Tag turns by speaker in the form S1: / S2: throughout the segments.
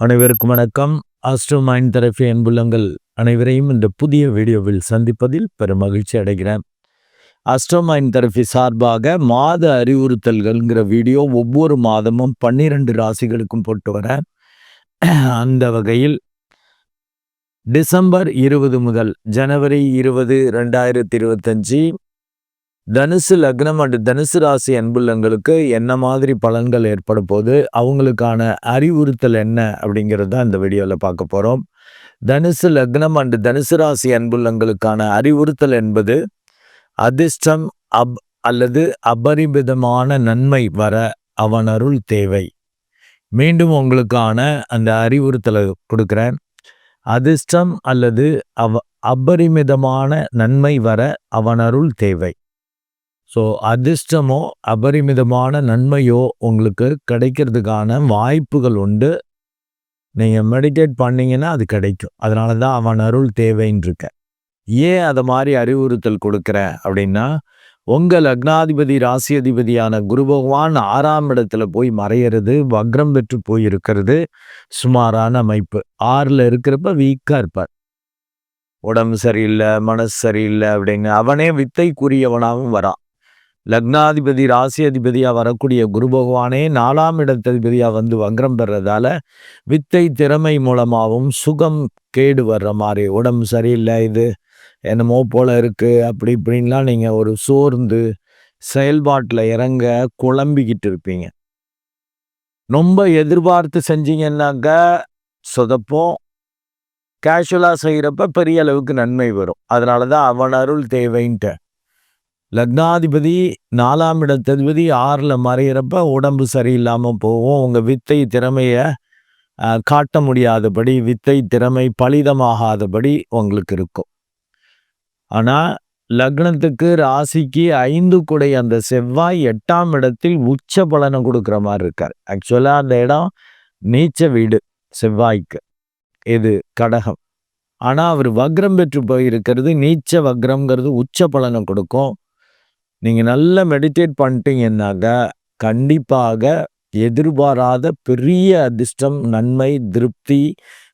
S1: அனைவருக்கும் வணக்கம். Astro mind therapy அன்புள்ளங்கள் அனைவரையும் இந்த புதிய வீடியோவில் சந்திப்பதில் பெரும் மகிழ்ச்சி அடைகிறேன். ஆஸ்ட்ரோ மைண்ட் தெரபி சார்பாக மாத அறிவுறுத்தல்கள்ங்கிற வீடியோ ஒவ்வொரு மாதமும் பன்னிரண்டு ராசிகளுக்கும் போட்டு வரேன் அந்த வகையில் டிசம்பர் இருபது முதல் ஜனவரி இருபது ரெண்டாயிரத்தி இருபத்தஞ்சி தனுசு லக்னம் அண்டு தனுசு ராசி அன்புள்ளங்களுக்கு என்ன மாதிரி பலன்கள் ஏற்பட போது அவங்களுக்கான அறிவுறுத்தல் என்ன? அப்படிங்கிறது தான் இந்த வீடியோவில் பார்க்க போகிறோம் தனுசு லக்னம் அண்டு தனுசு ராசி அன்புள்ளங்களுக்கான அறிவுறுத்தல் என்பது அதிர்ஷ்டம் அப் அல்லது அபரிமிதமான நன்மை வர அவன் அருள் தேவை. மீண்டும் உங்களுக்கான அந்த அறிவுறுத்தலை கொடுக்குறேன். அதிர்ஷ்டம் அல்லது அவ அபரிமிதமான நன்மை வர அவன் அருள் தேவை. ஸோ அதிர்ஷ்டமோ அபரிமிதமான நன்மையோ உங்களுக்கு கிடைக்கிறதுக்கான வாய்ப்புகள் உண்டு. நீங்கள் மெடிடேட் பண்ணிங்கன்னா அது கிடைக்கும். அதனால தான் அவன் அருள் தேவைன்னு ஏன் அதை மாதிரி அறிவுறுத்தல் கொடுக்குற அப்படின்னா உங்கள் லக்னாதிபதி ராசி அதிபதியான குரு பகவான் ஆறாம் இடத்துல போய் மறையிறது வக்ரம் பெற்று போய் இருக்கிறது சுமாரான அமைப்பு. ஆறில் இருக்கிறப்ப வீக்காக இருப்பார். உடம்பு சரியில்லை மனசு சரியில்லை அப்படின்னு அவனே வித்தைக்குரியவனாகவும் வரான். லக்னாதிபதி ராசி அதிபதியாக வரக்கூடிய குரு பகவானே நாலாம் இடத்ததிபதியாக வந்து வங்கரம் பெறதால வித்தை திறமை மூலமாகவும் சுகம் கேடு வர்ற மாதிரி உடம்பு சரியில்லை இது என்னமோ போல இருக்குது அப்படி இப்படின்லாம் நீங்கள் ஒரு சோர்ந்து செயல்பாட்டில் இறங்க குழம்பிக்கிட்டு இருப்பீங்க. ரொம்ப எதிர்பார்த்து செஞ்சீங்கன்னாக்க சொதப்போம். கேஷுவலாக செய்கிறப்ப பெரிய அளவுக்கு நன்மை வரும். அதனால தான் அவன் அருள் தேவைன்ட்டு. லக்னாதிபதி நாலாம் இடத்ததிபதி ஆறில் மறையிறப்ப உடம்பு சரியில்லாமல் போகும். உங்கள் வித்தை திறமையை காட்ட முடியாதபடி வித்தை திறமை பலிதமாகாதபடி உங்களுக்கு இருக்கும். ஆனால் லக்னத்துக்கு ராசிக்கு ஐந்து குடை அந்த செவ்வாய் எட்டாம் இடத்தில் உச்ச பலனை கொடுக்குற மாதிரி இருக்கார். ஆக்சுவலாக அந்த இடம் நீச்ச வீடு செவ்வாய்க்கு. இது கடகம். ஆனால் அவர் வக்ரம் பெற்று போயிருக்கிறது நீச்ச வக்ரம்ங்கிறது உச்ச பலனை கொடுக்கும். நீங்கள் நல்லா மெடிடேட் பண்ணிட்டீங்கன்னாக்க கண்டிப்பாக எதிர்பாராத பெரிய அதிர்ஷ்டம் நன்மை திருப்தி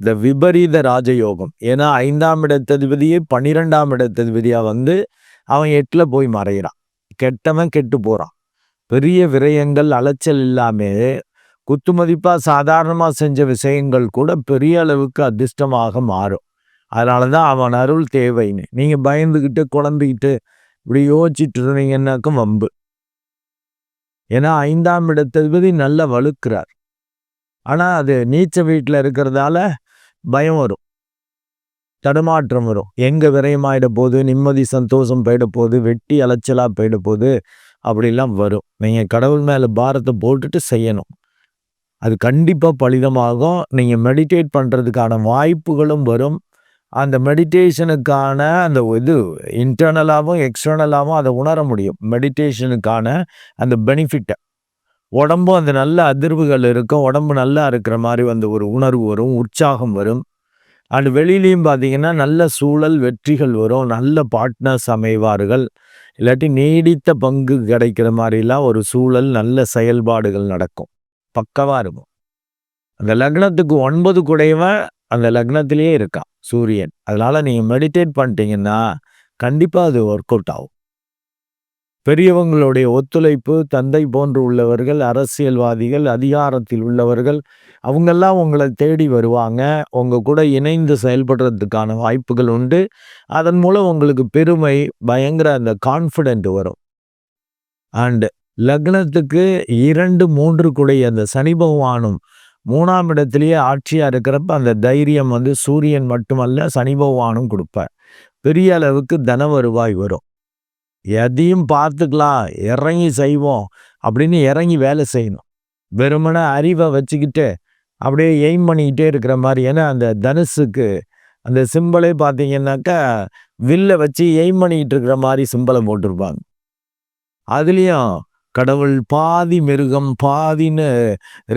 S1: இந்த விபரீத ராஜயோகம். ஏன்னா ஐந்தாம் இடத்ததிபதியே பன்னிரெண்டாம் இடத்ததிபதியாக வந்து அவன் எட்டில் போய் மறைகிறான் கெட்டவன் கெட்டு போகிறான் பெரிய விரயங்கள் அலைச்சல் இல்லாமல் குத்துமதிப்பாக சாதாரணமாக செஞ்ச விஷயங்கள் கூட பெரிய அளவுக்கு அதிர்ஷ்டமாக மாறும். அதனால தான் அவன் அருள் தேவைன்னு. நீங்கள் பயந்துக்கிட்டு குழம்பிக்கிட்டு இப்படி யோசிச்சுட்டு இருந்தீங்கன்னாக்கும் வம்பு. ஏன்னா ஐந்தாம் இடத்ததிபதி நல்லா வலுக்கிறார் ஆனால் அது நீச்ச வீட்டில் இருக்கிறதால பயம் வரும். தடுமாற்றம் வரும். எங்கே விரயமாயிட போது நிம்மதி சந்தோஷம் போயிட போகுது வெட்டி அலைச்சலாக போயிட போகுது அப்படிலாம் வரும். நீங்கள் கடவுள் மேலே பாரத்தை போட்டுட்டு செய்யணும். அது கண்டிப்பாக பலிதமாகும். நீங்கள் மெடிடேட் பண்ணுறதுக்கான வாய்ப்புகளும் வரும். அந்த மெடிடேஷனுக்கான அந்த இது இன்டர்னலாகவும் எக்ஸ்டர்னலாகவும் அதை உணர முடியும். மெடிடேஷனுக்கான அந்த பெனிஃபிட்டை உடம்பும் அந்த நல்ல அதிர்வுகள் இருக்கும். உடம்பு நல்லா இருக்கிற மாதிரி வந்து ஒரு உணர்வு வரும் உற்சாகம் வரும். அண்ட் வெளியிலையும் பார்த்தீங்கன்னா நல்ல சூழல் வெற்றிகள் வரும். நல்ல பார்ட்னர்ஸ் அமைவார்கள். இல்லாட்டி நீடித்த பங்கு கிடைக்கிற மாதிரிலாம் ஒரு சூழல் நல்ல செயல்பாடுகள் நடக்கும். பக்கவாக இருக்கும். அந்த லக்னத்துக்கு ஒன்பது குடையவன் அந்த லக்னத்திலேயே இருக்கான். சூரியன். அதனால் நீங்கள் மெடிடேட் பண்ணிட்டீங்கன்னா கண்டிப்பாக அது ஒர்க் அவுட் ஆகும். பெரியவங்களுடைய ஒத்துழைப்பு தந்தை போன்று உள்ளவர்கள் அரசியல்வாதிகள் அதிகாரத்தில் உள்ளவர்கள் அவங்கெல்லாம் உங்களை தேடி வருவாங்க. உங்கள் கூட இணைந்து செயல்படுறதுக்கான வாய்ப்புகள் உண்டு. அதன் மூலம் உங்களுக்கு பெருமை பயங்கர அந்த கான்ஃபிடென்ட் வரும். அண்டு லக்னத்துக்கு இரண்டு மூன்று கூடிய அந்த சனி பகவானும் மூணாம் இடத்துலேயே ஆட்சியாக இருக்கிறப்ப அந்த தைரியம் வந்து சூரியன் மட்டுமல்ல சனி பகவானும் கொடுப்பார். பெரிய அளவுக்கு தன வருவாய் வரும். எதையும் பார்த்துக்கலாம் இறங்கி செய்வோம் அப்படின்னு இறங்கி வேலை செய்யணும். வெறுமன அறிவை வச்சுக்கிட்டு அப்படியே எய்ம் பண்ணிக்கிட்டே இருக்கிற மாதிரி. ஏன்னா அந்த தனுசுக்கு அந்த சிம்பிளே பார்த்தீங்கன்னாக்கா வில்லை வச்சு எய்ம் பண்ணிக்கிட்டு இருக்கிற மாதிரி சிம்பிளை போட்டிருப்பாங்க. அதுலேயும் கடவுள் பாதி மிருகம் பாதின்னு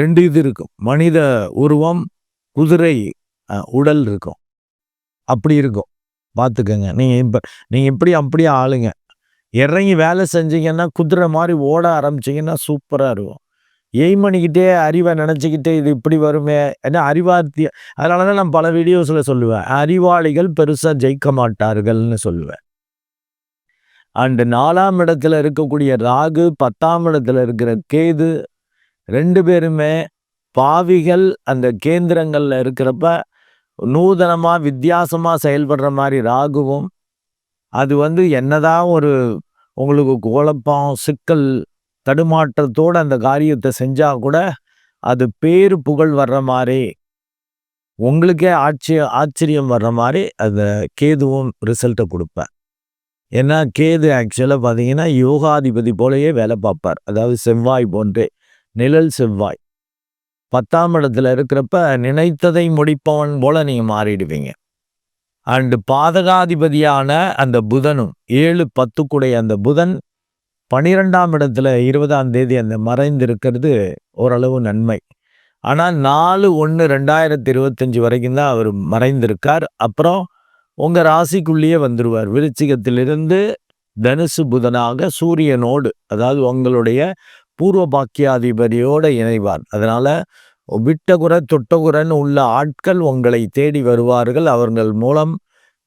S1: ரெண்டு இது இருக்கும். மனித உருவம் குதிரை உடல் இருக்கும். அப்படி இருக்கும். பார்த்துக்கோங்க நீங்கள் இப்போ நீங்கள் இப்படி அப்படியே ஆளுங்க. இறங்கி வேலை செஞ்சீங்கன்னா குதிரை மாதிரி ஓட ஆரம்பிச்சிங்கன்னா சூப்பராக இருக்கும். எய்ம் பண்ணிக்கிட்டே அறிவை நினச்சிக்கிட்டே இது இப்படி வருமே ஏன்னா அறிவார்த்தி அதனால தான் நான் பல வீடியோஸில் சொல்லுவேன். அறிவாளிகள் பெருசாக ஜெயிக்க மாட்டார்கள்னு சொல்லுவேன். அண்டு நாலாம் இடத்துல இருக்கக்கூடிய ராகு பத்தாம் இடத்துல இருக்கிற கேது ரெண்டு பேருமே பாவிகள் அந்த கேந்திரங்களில் இருக்கிறப்ப நூதனமாக வித்தியாசமாக செயல்படுற மாதிரி ராகுவும் அது வந்து என்னதான் ஒரு உங்களுக்கு குழப்பம் சிக்கல் தடுமாற்றத்தோடு அந்த காரியத்தை செஞ்சால் கூட அது பேர் புகழ் வர்ற மாதிரி உங்களுக்கே ஆட்சி ஆச்சரியம் வர்ற மாதிரி அந்த கேதுவும் ரிசல்ட்டை கொடுப்பேன் ஏன்னா கேது ஆக்சுவலாக பார்த்தீங்கன்னா யோகாதிபதி போலயே வேலை பார்ப்பார். அதாவது செவ்வாய் போன்றே நிழல் செவ்வாய். பத்தாம் இடத்துல இருக்கிறப்ப நினைத்ததை முடிப்பவன் போல நீங்கள் மாறிடுவீங்க. அண்டு பாதகாதிபதியான அந்த புதனும் ஏழு பத்துக்குடைய அந்த புதன் பனிரெண்டாம் இடத்துல இருபதாம் தேதி அந்த மறைந்திருக்கிறது ஓரளவு நன்மை. ஆனால் நாலு ஒன்று ரெண்டாயிரத்தி இருபத்தஞ்சி வரைக்கும் தான் அவர் மறைந்திருக்கார். அப்புறம் உங்கள் ராசிக்குள்ளேயே வந்துடுவார் விருச்சிகத்திலிருந்து தனுசு புதனாக சூரியனோடு அதாவது உங்களுடைய பூர்வ பாக்கியாதிபதியோடு இணைவார். அதனால் விட்டகுற தொட்டகுரன் உள்ள ஆட்கள் உங்களை தேடி வருவார்கள். அவர்கள் மூலம்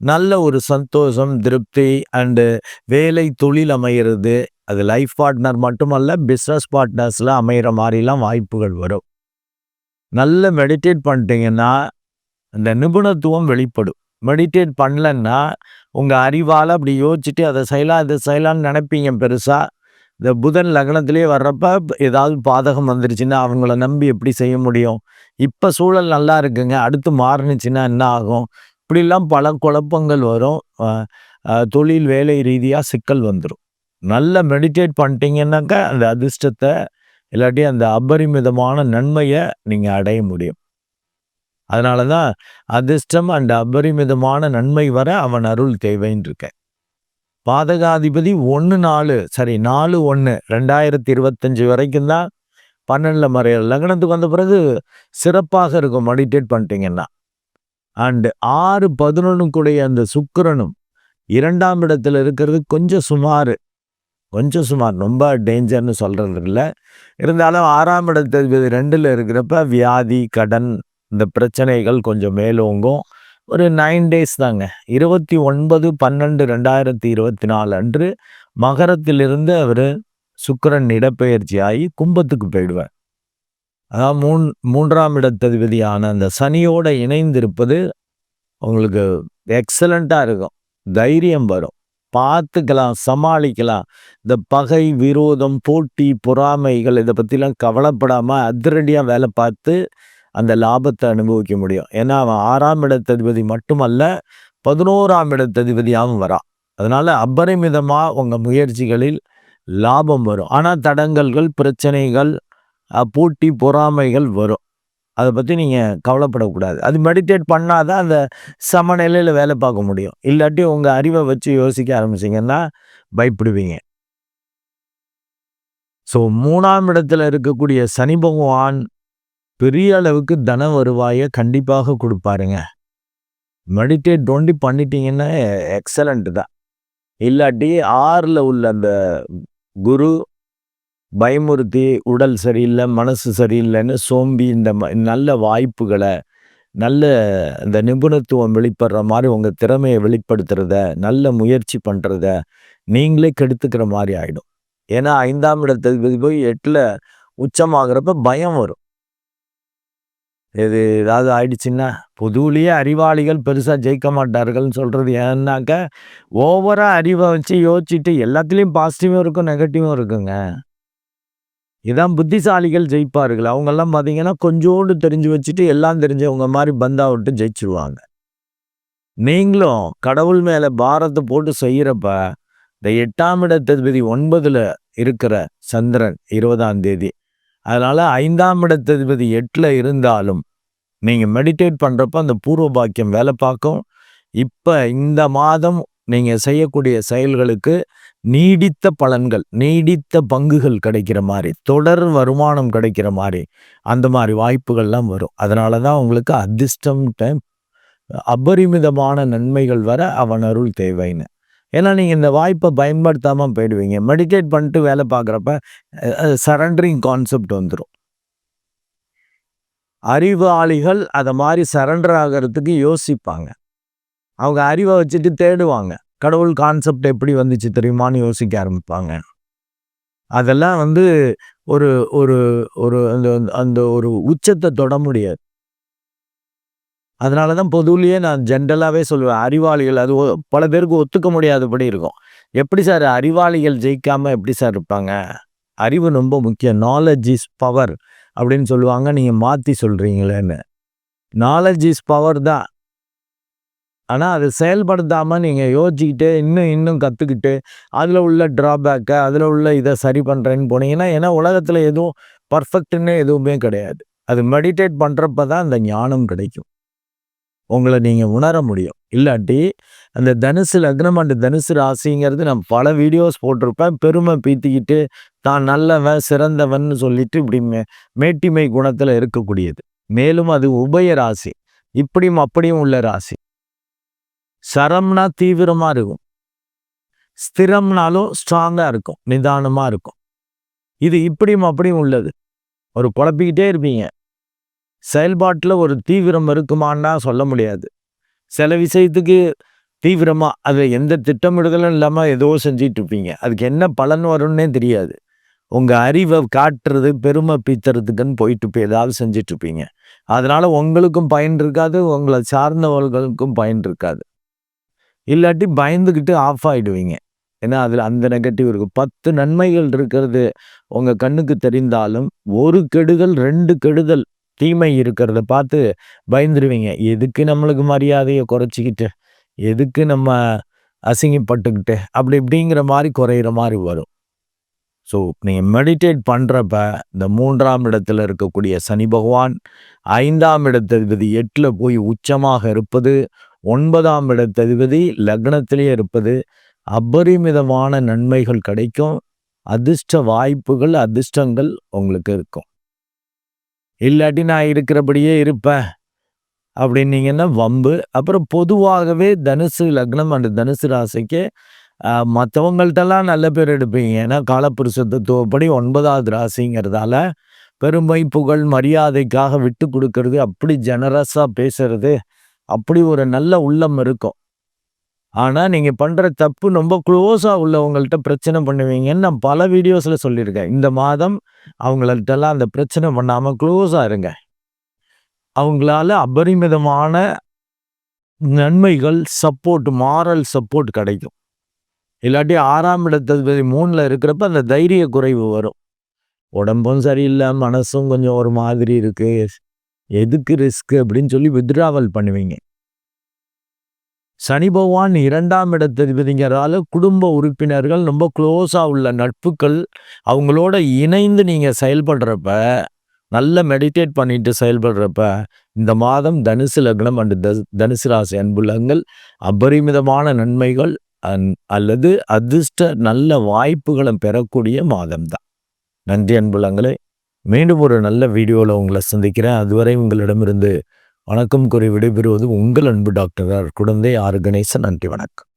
S1: நல்ல ஒரு சந்தோஷம் திருப்தி அண்டு வேலை தொழில் அமைகிறது அது லைஃப் பார்ட்னர் மட்டுமல்ல பிஸ்னஸ் பார்ட்னர்ஸில் அமைகிற மாதிரிலாம் வாய்ப்புகள் வரும். நல்ல மெடிடேட் பண்ணிட்டீங்கன்னா அந்த நிபுணத்துவம் வெளிப்படும். மெடிடேட் பண்ணலன்னா உங்கள் அறிவால் அப்படி யோசிச்சுட்டு அதை செய்யலாம் இதை செய்யலாம்னு நினைப்பீங்க பெருசாக இந்த புதன் லக்னத்திலே வர்றப்ப ஏதாவது பாதகம் வந்துருச்சுன்னா அவங்கள நம்பி எப்படி செய்ய முடியும்? இப்போ சூழல் நல்லா இருக்குங்க. அடுத்து மாறுனுச்சுன்னா என்ன ஆகும்? இப்படிலாம் பல குழப்பங்கள் வரும். தொழில் வேலை ரீதியாக சிக்கல் வந்துடும் நல்லா மெடிடேட் பண்ணிட்டீங்கன்னாக்கா அந்த அதிர்ஷ்டத்தை இல்லாட்டி அந்த அபரிமிதமான நன்மையை நீங்கள் அடைய முடியும். அதனால தான் அதிர்ஷ்டம் அண்ட் அபரிமிதமான நன்மை வர அவன் அருள் தேவைன்னு இருக்கேன் பாதகாதிபதி ஒன்று நாலு சரி நாலு ஒன்று ரெண்டாயிரத்தி இருபத்தஞ்சி வரைக்கும் தான் பன்னெண்டில் மறைய லக்னத்துக்கு வந்த பிறகு சிறப்பாக இருக்கும் மெடிடேட் பண்ணிட்டீங்கன்னா. அண்டு ஆறு பதினொன்றுக்குடைய அந்த சுக்கரனும் இரண்டாம் இடத்துல இருக்கிறது கொஞ்சம் சுமார். கொஞ்சம் சுமார் ரொம்ப டேஞ்சர்னு சொல்கிறது இல்லை இருந்தாலும் ஆறாம் இடத்து ரெண்டில் இருக்கிறப்ப வியாதி கடன் இந்த பிரச்சனைகள் கொஞ்சம் மேலோங்கும். ஒரு நைன் டேஸ் தாங்க. இருபத்தி ஒன்பது பன்னெண்டு ரெண்டாயிரத்தி இருபத்தி நாலு அன்று மகரத்திலிருந்து அவர் சுக்கரன் இடப்பெயர்ச்சி ஆகி கும்பத்துக்கு போயிடுவார். அதான் மூன் மூன்றாம் இடத்ததிபதியான அந்த சனியோடு இணைந்திருப்பது உங்களுக்கு எக்ஸலண்ட்டாக இருக்கும். தைரியம் வரும். பார்த்துக்கலாம் சமாளிக்கலாம். இந்த பகை விரோதம் போட்டி பொறாமைகள் இதை பற்றிலாம் கவலைப்படாமல் அதிரடியாக வேலை பார்த்து அந்த லாபத்தை அனுபவிக்க முடியும். ஏன்னா அவன் ஆறாம் இடத்ததிபதி மட்டுமல்ல பதினோராம் இடத்ததிபதியாகவும் வரான் அதனால் அபரிமிதமாக உங்கள் முயற்சிகளில் லாபம் வரும். ஆனால் தடங்கல்கள் பிரச்சனைகள் போட்டி பொறாமைகள் வரும். அதை பற்றி நீங்கள் கவலைப்படக்கூடாது. அது மெடிடேட் பண்ணால் தான் அந்த சமநிலையில் வேலை பார்க்க முடியும். இல்லாட்டி உங்கள் அறிவை வச்சு யோசிக்க ஆரம்பிச்சிங்கன்னா பயப்படுவீங்க. ஸோ மூணாம் இடத்துல இருக்கக்கூடிய சனி பகவான் பெரிய அளவுக்கு தன வருவாயை கண்டிப்பாக கொடுப்பாருங்க. மெடிடேட் தோண்டி பண்ணிட்டீங்கன்னா எக்ஸலண்ட்டு தான். இல்லாட்டி ஆறில் உள்ள அந்த குரு பயமுறுத்தி உடல் சரியில்லை மனசு சரியில்லைன்னு சோம்பி இந்த நல்ல வாய்ப்புகளை நல்ல இந்த நிபுணத்துவம் வெளிப்படுற மாதிரி உங்கள் திறமையை வெளிப்படுத்துறத நல்ல முயற்சி பண்ணுறத நீங்களே கெடுத்துக்கிற மாதிரி ஆகிடும் ஏன்னா ஐந்தாம் இடத்துக்கு போய் எட்டில் உச்சமாகிறப்ப பயம் வரும். இது ஏதாவது ஆயிடுச்சுன்னா பொதுவிலேயே அறிவாளிகள் பெருசாக ஜெயிக்க மாட்டார்கள்னு சொல்கிறது ஏன்னாக்க ஓவராக அறிவை வச்சு யோசிச்சுட்டு எல்லாத்துலேயும் பாசிட்டிவும் இருக்கும் நெகட்டிவும் இருக்குங்க. இதான் புத்திசாலிகள் ஜெயிப்பார்கள். அவங்கெல்லாம் பார்த்தீங்கன்னா கொஞ்சோண்டு தெரிஞ்சு வச்சுட்டு எல்லாம் தெரிஞ்சவங்க மாதிரி பந்தா விட்டு ஜெயிச்சிருவாங்க. நீங்களும் கடவுள் மேலே பாரத்தை போட்டு செய்கிறப்ப இந்த எட்டாம் இடத்ததிபதி ஒன்பதில் இருக்கிற சந்திரன் இருபதாம் தேதி அதனால் ஐந்தாம் இடத்ததிபதி எட்டில் இருந்தாலும் நீங்கள் மெடிடேட் பண்ணுறப்ப அந்த பூர்வ பாக்கியம் வேலை பார்க்கும். இப்போ இந்த மாதம் நீங்கள் செய்யக்கூடிய செயல்களுக்கு நீடித்த பலன்கள் நீடித்த பங்குகள் கிடைக்கிற மாதிரி தொடர் வருமானம் கிடைக்கிற மாதிரி அந்த மாதிரி வாய்ப்புகள்லாம் வரும். அதனால தான் உங்களுக்கு அதிர்ஷ்டம் டைம் அபரிமிதமான நன்மைகள் வர அவன் அருள் தேவைன்னு. ஏன்னா நீங்கள் இந்த வாய்ப்பை பயன்படுத்தாமல் போயிடுவீங்க. மெடிடேட் பண்ணிட்டு வேலை பார்க்குறப்ப சரண்டரிங் கான்செப்ட் வந்துடும் அறிவாளிகள் அதை மாதிரி சரண்டர் ஆகிறதுக்கு யோசிப்பாங்க. அவங்க அறிவை வச்சுட்டு தேடுவாங்க. கடவுள் கான்செப்ட் எப்படி வந்துச்சு தெரியுமான்னு யோசிக்க ஆரம்பிப்பாங்க. அதெல்லாம் வந்து ஒரு ஒரு ஒரு அந்த அந்த ஒரு உச்சத்தை தொட முடியாது. அதனால தான் பொதுவிலேயே நான் ஜென்ரலாகவே சொல்லுவேன். அறிவாளிகள் அது பல பேருக்கு ஒத்துக்க முடியாதபடி இருக்கும். எப்படி சார் அறிவாளிகள் ஜெயிக்காமல் எப்படி சார் இருப்பாங்க? அறிவு ரொம்ப முக்கியம். நாலேஜ் இஸ் பவர் அப்படின்னு சொல்லுவாங்க. நீங்கள் மாற்றி சொல்கிறீங்களேன்னு நாலேஜ் இஸ் பவர் தான். ஆனால் அது செயல்படுத்தாமல் நீங்கள் யோசிச்சுக்கிட்டு இன்னும் இன்னும் கற்றுக்கிட்டு அதில் உள்ள ட்ராபேக்கை அதில் உள்ள இதை சரி பண்ணுறேன்னு போனீங்கன்னா ஏன்னா உலகத்தில் எதுவும் பர்ஃபெக்ட்னு எதுவுமே கிடையாது. அது மெடிடேட் பண்ணுறப்ப தான் அந்த ஞானம் கிடைக்கும். உங்களை நீங்கள் உணர முடியும். இல்லாட்டி அந்த தனுசு லக்னம் அண்டு தனுசு ராசிங்கிறது நான் பல வீடியோஸ் போட்டிருப்பேன். பெருமை பீத்திக்கிட்டு தான் நல்லவன் சிறந்தவன் சொல்லிட்டு இப்படி மே மேட்டிமை குணத்தில் இருக்கக்கூடியது. மேலும் அது உபய ராசி. இப்படியும் அப்படியும் உள்ள ராசி. சரம்னா தீவிரமாக இருக்கும். ஸ்திரம்னாலும் ஸ்ட்ராங்காக இருக்கும் நிதானமாக இருக்கும். இது இப்படியும் அப்படியும் உள்ளது. ஒரு குழப்பிக்கிட்டே இருப்பீங்க. செயல்பாட்டில் ஒரு தீவிரம் இருக்குமான்னா சொல்ல முடியாது. சில விஷயத்துக்கு தீவிரமாக அது எந்த திட்டமிடுதலும் இல்லாமல் ஏதோ செஞ்சிட்டு இருப்பீங்க அதுக்கு என்ன பலன் வரும்னே தெரியாது. உங்கள் அறிவை காட்டுறது பெருமை பீத்துறதுக்குன்னு போயிட்டு போய் ஏதாவது செஞ்சிட்ருப்பீங்க. அதனால் உங்களுக்கும் பயன் இருக்காது உங்களை சார்ந்தவர்களுக்கும் பயன் இருக்காது. இல்லாட்டி பயந்துக்கிட்டு ஆஃப் ஆகிடுவீங்க ஏன்னா அதில் அந்த நெகட்டிவ் இருக்குது பத்து நன்மைகள் இருக்கிறது உங்கள் கண்ணுக்கு தெரிந்தாலும் ஒரு கெடுதல் ரெண்டு கெடுதல் தீமை இருக்கிறத பார்த்து பயந்துருவீங்க. எதுக்கு நம்மளுக்கு மரியாதையை குறைச்சிக்கிட்டு எதுக்கு நம்ம அசிங்கப்பட்டுக்கிட்டு அப்படி இப்படிங்கிற மாதிரி குறையிற மாதிரி வரும். ஸோ நீங்கள் மெடிடேட் பண்ணுறப்ப இந்த மூன்றாம் இடத்துல இருக்கக்கூடிய சனி பகவான் ஐந்தாம் இடத்ததிபதி எட்டில் போய் உச்சமாக இருப்பது ஒன்பதாம் இடத்ததிபதி லக்னத்திலேயே இருப்பது அபரிமிதமான நன்மைகள் கிடைக்கும் அதிர்ஷ்ட வாய்ப்புகள் அதிர்ஷ்டங்கள் உங்களுக்கு இருக்கும். இல்லாட்டி நான் இருக்கிறபடியே இருப்பேன். அப்படின்னீங்கன்னா வம்பு. அப்புறம் பொதுவாகவே தனுசு லக்னம் அண்ட் தனுசு ராசிக்கு மற்றவங்கள்ட்டெல்லாம் நல்ல பேர் எடுப்பீங்க. ஏன்னா காலப்புருஷ தத்துவப்படி ஒன்பதாவது ராசிங்கிறதால பெருமை புகழ் மரியாதைக்காக விட்டு கொடுக்கறது அப்படி ஜெனரஸாக பேசுறது அப்படி ஒரு நல்ல உள்ளம் இருக்கும். ஆனால் நீங்கள் பண்ணுற தப்பு ரொம்ப க்ளோஸாக உள்ளவங்கள்ட்ட பிரச்சனை பண்ணுவீங்கன்னு நான் பல வீடியோஸில் சொல்லியிருக்கேன். இந்த மாதம் அவங்கள்ட்டெல்லாம் அந்த பிரச்சனை பண்ணாமல் க்ளோஸாக இருங்க. அவங்களால அபரிமிதமான நன்மைகள் சப்போர்ட் மாரல் சப்போர்ட் கிடைக்கும். இல்லாட்டி ஆறாம் இடத்ததிபதி மூணில் இருக்கிறப்ப அந்த தைரிய குறைவு வரும். உடம்பும் சரியில்லை மனசும் கொஞ்சம் ஒரு மாதிரி இருக்குது எதுக்கு ரிஸ்க் அப்படின்னு சொல்லி வித்ராவல் பண்ணுவீங்க. சனி பகவான் இரண்டாம் இடத்ததிபதிங்கிறதால குடும்ப உறுப்பினர்கள் ரொம்ப க்ளோஸாக உள்ள நட்புகள் அவங்களோட இணைந்து நீங்கள் செயல்படுறப்ப நல்ல மெடிடேட் பண்ணிட்டு செயல்படுறப்ப இந்த மாதம் தனுசு லக்னம் அண்டு தனுசு ராசி அன்புலங்கள் அபரிமிதமான நன்மைகள் அல்லது அதிர்ஷ்ட நல்ல வாய்ப்புகளை பெறக்கூடிய மாதம்தான். நன்றி அன்புலங்களே. மீண்டும் ஒரு நல்ல வீடியோவில் உங்களை சந்திக்கிறேன். அதுவரை உங்களிடமிருந்து வணக்கம் கூறி விடைபெறுவது உங்கள் அன்பு டாக்டர் குழந்தை ஆர்கனைசன் நன்றி வணக்கம்.